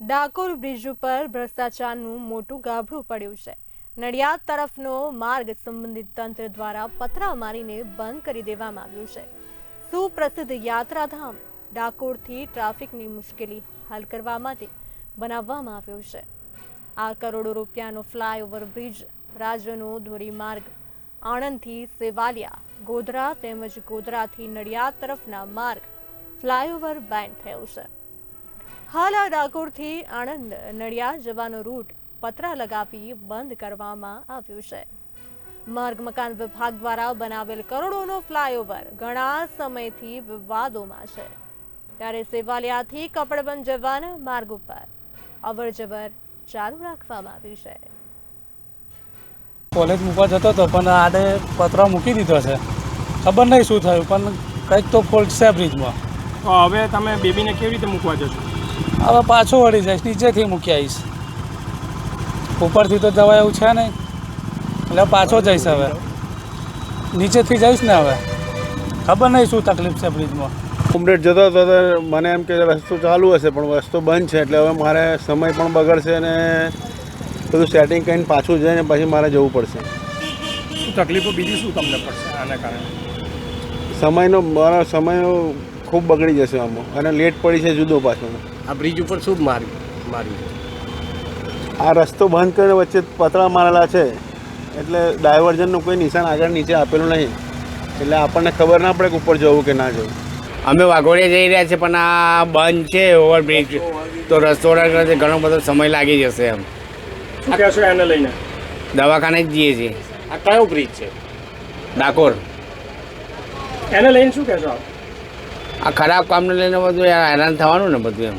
Dakor bridge ઉપર ભ્રષ્ટાચારનું મોટું ગાભરું પડ્યું છે. નડિયાદ તરફનો માર્ગ સંબંધિત તંત્ર દ્વારા પથરા મારીને બંધ કરી દેવામાં આવ્યું છે. સુપ્રસિદ્ધ યાત્રાધામ ડાકોરથી ટ્રાફિકની મુશ્કેલી હલ કરવા માટે બનાવવામાં આવ્યો છે. આ કરોડો રૂપિયાનો ફ્લાયઓવર બ્રિજ રાજ્યનો ધોરીમાર્ગ, આણંદથી સેવાલિયા, ગોધરા તેમજ ગોધરાથી નડિયાદ તરફના માર્ગ ફ્લાયઓવર બેન્ડ થયો છે. હાલ આ ડાકોરથી આણંદ નડિયાદ જવાનો રૂટ પતરા લગાવી બંધ કરવામાં આવ્યો છે. માર્ગ મકાન વિભાગ દ્વારા બનાવેલ કરોડોનો ફ્લાયઓવર ઘણા સમયથી વિવાદોમાં છે. ત્યારે સેવાલિયાથી કપડબંધ જવાના માર્ગ ઉપર અવરજવર ચાલુ રાખવામાં આવી છે. કોલેજ મૂકવા જતો હતો પણ આડે પતરા મૂકી દીધો છે. ખબર નહીં શું થયું પણ કંઈક તો ફોલ્ટ છે બ્રિજમાં હવે તમે બેબીને કેવી રીતે મૂકવા જશો? હવે પાછો વળી જઈશ નીચેથી મૂકી આવીશ. ઉપરથી તો જવાય એવું છે નહીં. એટલે પાછો જઈશ હવે. નીચેથી જઈશ ને હવે. ખબર નહીં શું તકલીફ છે બ્રિજમાં. કુમરેટ જતો હતો મને એમ કે રસ્તો ચાલુ હશે પણ રસ્તો બંધ છે એટલે હવે મારે સમય પણ બગડશે અને બધું સેટિંગ કરીને પાછું જઈને પછી મારે જવું પડશે. શું તકલીફો બીજી શું તમને પડશે આના કારણે? સમયનો મારા સમય ખૂબ બગડી જશે આમાં. અને લેટ પડી છે જુદો પાછો. આ બ્રિજ ઉપર શું મારી માર્યું. આ રસ્તો બંધ કરીને વચ્ચે પતરા મારેલા છે. એટલે ડાયવર્ઝનનું કોઈ નિશાન આગળ નીચે આપેલું નહીં. એટલે આપણને ખબર ના પડે કે ઉપર જવું કે ના જવું. અમે વાઘોડિયા જઈ રહ્યા છીએ પણ આ બંધ છે ઓવરબ્રિજ તો રસ્તો રસ્તે ઘણો બધો સમય લાગી જશે એમ. શું કહેશો એને લઈને? દવાખાને જ જઈએ છીએ. આ કયો બ્રિજ છે? ડાકોર. એને લઈને શું કહેશો આપ? આ ખરાબ કામને લઈને બધું હેરાન થવાનું ને બધું એમ.